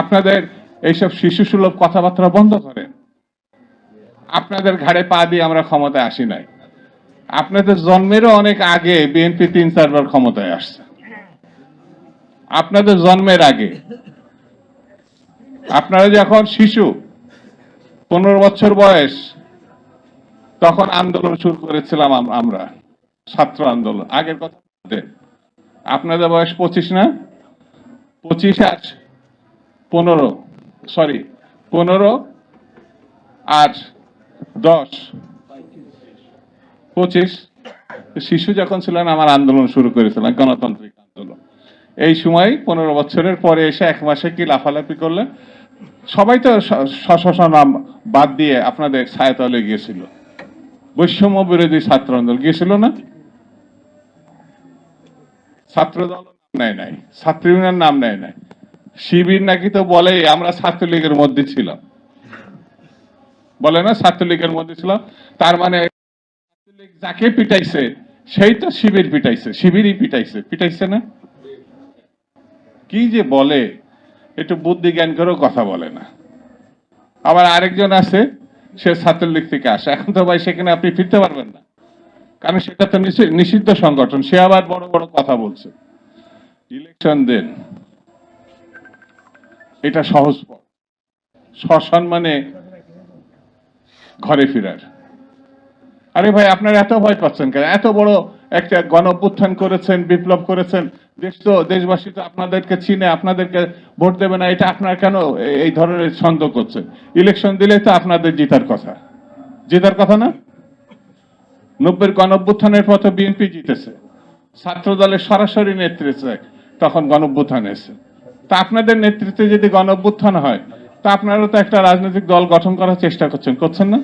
আপনাদের এইসব শিশু সুলভ কথাবার্তা বন্ধ করেন। আপনাদের ঘাড়ে পা দিয়ে আমরা ক্ষমতায় আসি নাই। আপনাদের জন্মেরও অনেক আগে বিএনপি তিন চারবার ক্ষমতায় আসছে। আপনাদের জন্মের আগে। আপনারা যখন শিশু, পনেরো বছর বয়স, তখন আন্দোলন শুরু করেছিলাম আমরা, ছাত্র আন্দোলন। আগের কথা আপনাদের বয়স পঁচিশ না? পঁচিশ আর পনেরো সরি পনেরো আর দশ। পঁচিশ। শিশু যখন ছিলেন, আমার আন্দোলন শুরু করেছিলাম গণতান্ত্রিক আন্দোলন। এই সময় পনেরো বছরের পরে এসে এক মাসে কি লাফালাফি করলেন? সবাই তো নাম বাদ দিয়ে আপনাদের ছায়াতলে গিয়েছিল। বৈষম্য বিরোধী ছাত্র আন্দোলন গিয়েছিল না? ছাত্র দল নাম নেয় নাই। ছাত্র নাম নেয় নাই। শিবির নাকি তো বলে, আমরা ছাত্রলীগের মধ্যে ছিলাম। বলে না, ছাত্রলীগের মধ্যে ছিলাম। তার মানে যাকে পিটাইছে, সেই তো শিবির পিটাইছে, শিবিরই পিটাইছে। পিটাইছে না? কি যে বলে, একটু বুদ্ধি জ্ঞান করেও কথা বলে না। আবার আরেকজন আছে, সে ছাত্রলীগ থেকে আসে। এখন তো ভাই, সেখানে আপনি ফিরতে পারবেন না। কারণ সেটা তো নিষি- নিষিদ্ধ সংগঠন। সে আবার বড় বড় কথা বলছে। ইলেকশন দেন। এটা সহজ পথ। সসম্মানে ঘরে ফেরার। আরে ভাই, আপনারা এত ভয় পাচ্ছেন কেন? এত বড় একটা গণ অভ্যুত্থান করেছেন, বিপ্লব করেছেন। দেশ তো, দেশবাসী তো আপনাদেরকে চিনে, আপনাদেরকে ভোট দেবে না, এটা আপনার কেন এই ধরনের ছন্দ করছে ইলেকশন দিলে তো আপনাদের জেতার কথা। জেতার কথা না? নব্বই গণ অভ্যুত্থানের পথে বিএনপি জিতেছে। ছাত্র দলের সরাসরি নেতৃত্বে তখন গণ অভ্যুত্থান এসে তা আপনাদের নেতৃত্বে যদি গণ হয়, তা আপনারা তো একটা রাজনৈতিক দল গঠন করার চেষ্টা করছেন করছেন না?